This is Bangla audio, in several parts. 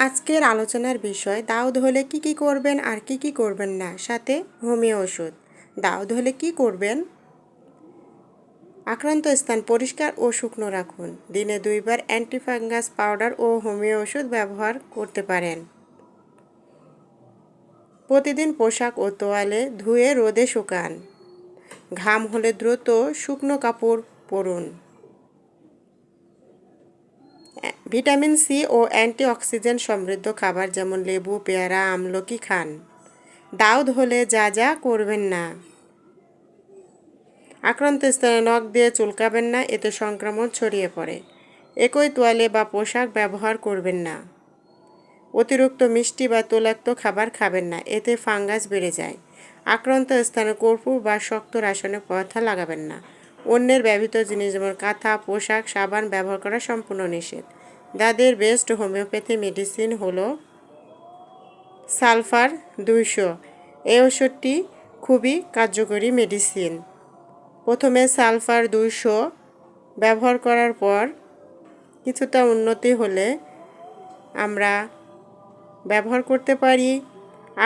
আজকের আলোচনার বিষয় দাউদ হলে কি কি করবেন আর কি কি করবেন না? সাথে হোমিও ওষুধ। দাউদ হলে কি করবেন? আক্রান্ত স্থান পরিষ্কার ও শুকনো রাখুন। দিনে দুইবার অ্যান্টিফাঙ্গাস পাউডার ও হোমিও ওষুধ ব্যবহার করতে পারেন। প্রতিদিন পোশাক ও তোয়ালে ধুয়ে রোদে শুকান। ঘাম হলে দ্রুত শুকনো কাপড় পরুন। ভিটামিন সি ও অ্যান্টিঅক্সিডেন্ট সমৃদ্ধ খাবার যেমন লেবু, পেয়ারা, আমলকি খান। দাউদ হলে যা যা করবেন না। আক্রান্ত স্থানে নখ দিয়ে চুলকাবেন না, এতে সংক্রমণ ছড়িয়ে পড়ে। একই তোয়ালে বা পোশাক ব্যবহার করবেন না। অতিরিক্ত মিষ্টি বা তৈলাক্ত খাবার খাবেন না, এতে ফাঙ্গাস বেড়ে যায়। আক্রান্ত স্থানে কর্পূর বা শক্ত রাসায়নিক পদার্থ লাগাবেন না। অন্যের ব্যবহৃত জিনিস যেমন কাঁথা, পোশাক, সাবান ব্যবহার করা সম্পূর্ণ নিষেধ। দাদের বেস্ট হোমিওপ্যাথি মেডিসিন হলো সালফার দুইশো। এই ওষুধটি খুবই কার্যকরী মেডিসিন প্রথমে সালফার দুইশো ব্যবহার করার পর কিছুটা উন্নতি হলে আমরা ব্যবহার করতে পারি।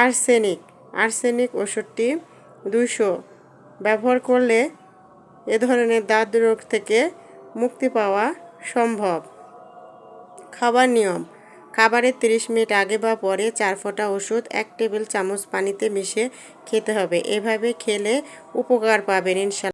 আর্সেনিক আর্সেনিক ওষুধটি দুইশো ব্যবহার করলে এ ধরনের দাঁত রোগ থেকে মুক্তি পাওয়া সম্ভব। খাবার নিয়ম। খাবারের 30 মিনিট আগে বা পরে চার ফোঁটা ওষুধ, এক টেবিল চামচ পানিতে মিশে খেতে হবে। এভাবে খেলে উপকার পাবেন ইনশাল্লাহ